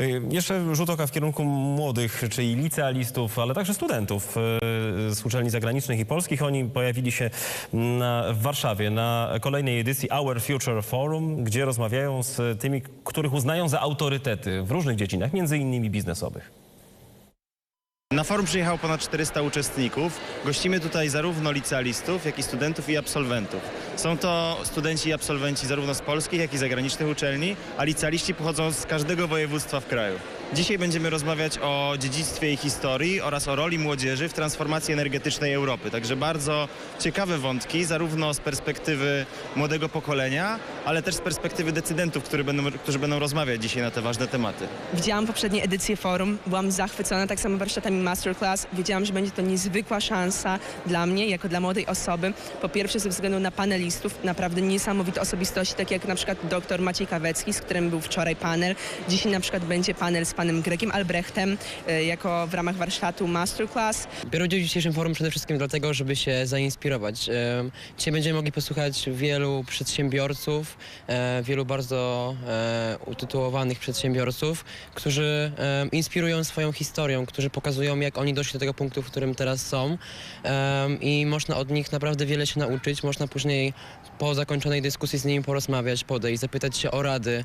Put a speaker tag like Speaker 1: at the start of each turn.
Speaker 1: Y, Jeszcze rzut oka w kierunku młodych, czyli licealistów, ale także studentów y, z uczelni zagranicznych i polskich. Oni pojawili się na, w Warszawie na kolejnej edycji Our Future Forum, gdzie rozmawiają z tymi, których uznają za autorytety w różnych dziedzinach, między innymi biznesowych.
Speaker 2: Na forum przyjechało ponad 400 uczestników. Gościmy tutaj zarówno licealistów, jak i studentów i absolwentów. Są to studenci i absolwenci zarówno z polskich, jak i zagranicznych uczelni, a licealiści pochodzą z każdego województwa w kraju. Dzisiaj będziemy rozmawiać o dziedzictwie i historii oraz o roli młodzieży w transformacji energetycznej Europy. Także bardzo ciekawe wątki, zarówno z perspektywy młodego pokolenia, ale też z perspektywy decydentów, którzy będą, którzy będą rozmawiać dzisiaj na te ważne tematy.
Speaker 3: Widziałam poprzednie edycje forum, byłam zachwycona tak samo warsztatami masterclass. Wiedziałam, że będzie to niezwykła szansa dla mnie, jako dla młodej osoby. Po pierwsze ze względu na panelistów, naprawdę niesamowite osobistości, takie jak na przykład dr Maciej Kawecki, z którym był wczoraj panel. Dzisiaj na przykład będzie panel z panem Gregiem Albrechtem, e, jako w ramach warsztatu masterclass.
Speaker 4: Biorę udział w dzisiejszym forum przede wszystkim dlatego, żeby się zainspirować. Em, Dzisiaj będziemy mogli posłuchać wielu przedsiębiorców, e, wielu bardzo e, utytułowanych przedsiębiorców, którzy inspirują swoją historią, którzy pokazują, jak oni doszli do tego punktu, w którym teraz są. I można od nich naprawdę wiele się nauczyć. Można później po zakończonej dyskusji z nimi porozmawiać, podejść, zapytać się o rady,